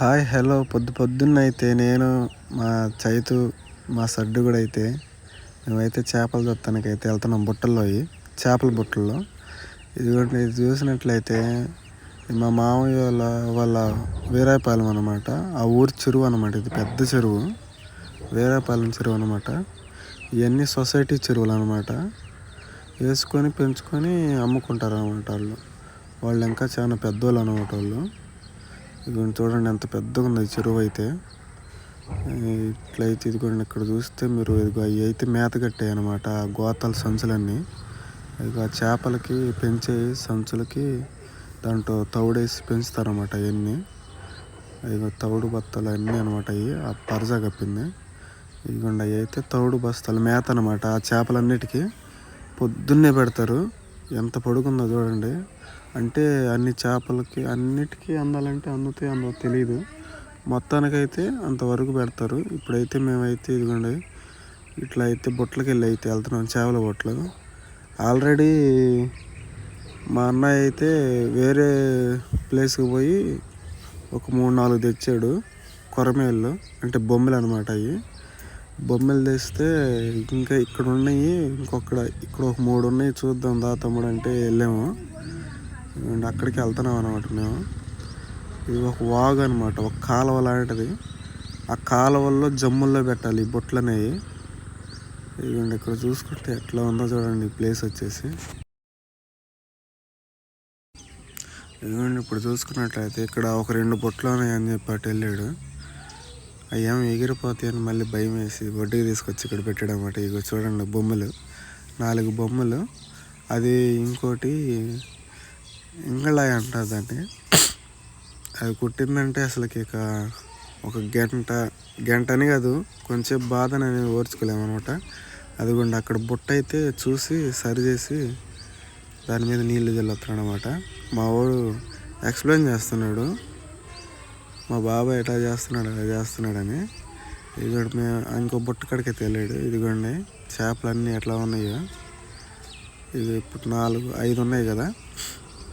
Hi hello. పొద్దు పొద్దున్న అయితే నేను మా చైతు మా సడ్డు కూడా అయితే మేమైతే చేపలు అయితే వెళ్తున్నాం బుట్టల్లో చేపల బుట్టల్లో. ఇది కూడా ఇది చూసినట్లయితే మా మామయ్య వాళ్ళ వాళ్ళ వీరాయపాలెం అనమాట ఆ ఊరి చెరువు అనమాట ఇది పెద్ద చెరువు. వీరాయపాలెం చెరువు అనమాట ఇవన్నీ సొసైటీ చెరువులు అనమాట వేసుకొని పెంచుకొని అమ్ముకుంటారు అనమాట వాళ్ళు. వాళ్ళు ఇంకా చాలా పెద్దోళ్ళు అనమాట వాళ్ళు. ఇదిగోండి చూడండి ఎంత పెద్దగా ఉంది ఈ చెరువు అయితే. ఇట్లయితే ఇదిగోండి ఇక్కడ చూస్తే మీరు ఇదిగో అవి అయితే మేత కట్టాయి అనమాట ఆ గోతాల సంచులన్నీ. ఇక చేపలకి పెంచే సంచులకి దాంట్లో తౌడేసి పెంచుతారన్నమాట అవన్నీ ఇక తౌడు బత్తలు అన్నీ అనమాట అవి ఆ పరజా కప్పింది. ఇదిగోండి అవి అయితే తౌడు బస్తాలు మేత అనమాట ఆ చేపలన్నిటికీ పొద్దున్నే పెడతారు. ఎంత పొడుగుందో చూడండి. అంటే అన్ని చేపలకి అన్నిటికీ అందాలంటే అందుతాయి అందో తెలియదు మొత్తానికైతే అంతవరకు పెడతారు. ఇప్పుడైతే మేమైతే ఇదిగోండి ఇట్లా అయితే బొట్లకి వెళ్ళి అయితే వెళ్తున్నాం చేపల బొట్లు. ఆల్రెడీ మా అన్నయ్య అయితే వేరే ప్లేస్కి పోయి ఒక మూడు నాలుగు తెచ్చాడు కొరమేళ్ళు అంటే బొమ్మలు అనమాట అవి. బొమ్మలు తెస్తే ఇంకా ఇక్కడ ఉన్నాయి ఇంకొకడ ఇక్కడ ఒక మూడు ఉన్నాయి చూద్దాం దా తమ్ముడు అంటే వెళ్ళాము. అక్కడికి వెళ్తున్నాం అనమాట మేము ఇది ఒక వాగు అనమాట ఒక కాలువ లాంటిది. ఆ కాలువల్లో జమ్ముల్లో పెట్టాలి ఈ బుట్టలు అనేవి ఇదిగోండి ఇక్కడ చూసుకుంటే ఎట్లా ఉందో చూడండి ఈ ప్లేస్ వచ్చేసి. ఇదిగోండి ఇప్పుడు చూసుకున్నట్లయితే ఇక్కడ ఒక రెండు బొట్లు ఉన్నాయని చెప్పి అటు వెళ్ళాడు. అవి ఎగిరిపోతాయి అని మళ్ళీ భయం వేసి వడ్డీకి తీసుకొచ్చి ఇక్కడ పెట్టాడు అనమాట ఇక చూడండి బొమ్మలు. నాలుగు బొమ్మలు. అది ఇంకోటి ఇంగళాయ అంటారు దాన్ని అది కుట్టిందంటే అసలుకి ఇక ఒక గంట గంట అని కాదు కొంచెం బాధని అనేది ఓర్చుకోలేమన్నమాట అదిగోండి అక్కడ బుట్ట అయితే చూసి సరి చేసి దాని మీద నీళ్ళు చల్లుతున్నాడు అనమాట మా వాడు ఎక్స్ప్లెయిన్ చేస్తున్నాడు. మా బాబాయ్ ఎట్లా చేస్తున్నాడు అలా చేస్తున్నాడని. ఇదిగోండి మేము ఇంకో బుట్ట కడికి తెలియడు ఇదిగోండి చేపలన్నీ ఎట్లా ఉన్నాయో. ఇది ఇప్పుడు నాలుగు ఐదు ఉన్నాయి కదా.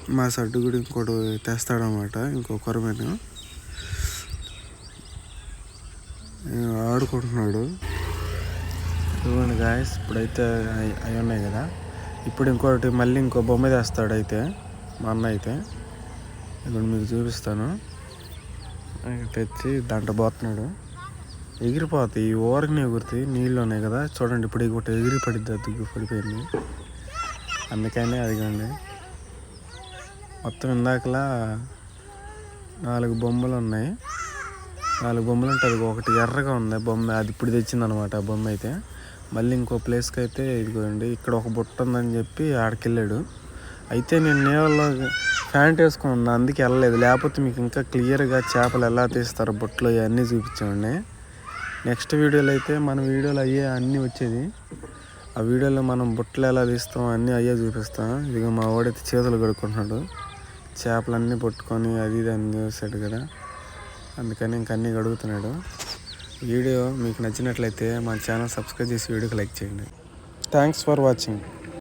మా సడ్డు కూడా ఇంకోటి తెస్తాడనమాట ఇంకో కొరమేను. ఆడుకుంటున్నాడు. చూడండి గాయస్ ఇప్పుడైతే అవి ఉన్నాయి కదా. ఇప్పుడు ఇంకోటి మళ్ళీ ఇంకో బొమ్మ తెస్తాడు అయితే మా అన్న అయితే. ఇప్పుడు మీకు చూపిస్తాను. తెచ్చి దాంట్లో పోతున్నాడు. ఎగిరిపోతాయి ఈ ఊరికి ఎగురుతాయి నీళ్ళు ఉన్నాయి కదా. చూడండి ఇప్పుడు ఇంకోటి ఎగిరి పడిద్ది అది పడిపోయింది. అందుకనే అదిగండి. మొత్తం ఇందాకలా నాలుగు బొమ్మలు ఉన్నాయి. నాలుగు బొమ్మలు ఉంటుంది ఒకటి ఎర్రగా ఉంది. బొమ్మ అది ఇప్పుడు తెచ్చింది అనమాట ఆ బొమ్మ అయితే. మళ్ళీ ఇంకో ప్లేస్కి అయితే ఇదిగోండి ఇక్కడ ఒక బుట్ట ఉందని చెప్పి ఆడికెళ్ళాడు. అయితే నేను నీళ్ళలో ప్యాంట్ వేసుకుని ఉన్నా అందుకే వెళ్ళలేదు. లేకపోతే మీకు ఇంకా క్లియర్గా చేపలు ఎలా తీస్తారు బుట్టలు ఇవన్నీ చూపించామండి. నెక్స్ట్ వీడియోలో అయితే మన వీడియోలు అయ్యే అన్నీ వచ్చేది. ఆ వీడియోలో మనం బుట్టలు ఎలా తీస్తాం అన్నీ అయ్యే చూపిస్తాం. ఇదిగో మా వాడైతే చేతులు కడుక్కుంటున్నాడు. చేపలన్నీ పట్టుకొని అది ఇది అని చూసాడు కదా. అందుకని ఇంక అన్నీ గడుగుతున్నాడు. వీడియో మీకు నచ్చినట్లయితే మా ఛానల్ సబ్స్క్రైబ్ చేసి వీడియోకి లైక్ చేయండి. Thanks for watching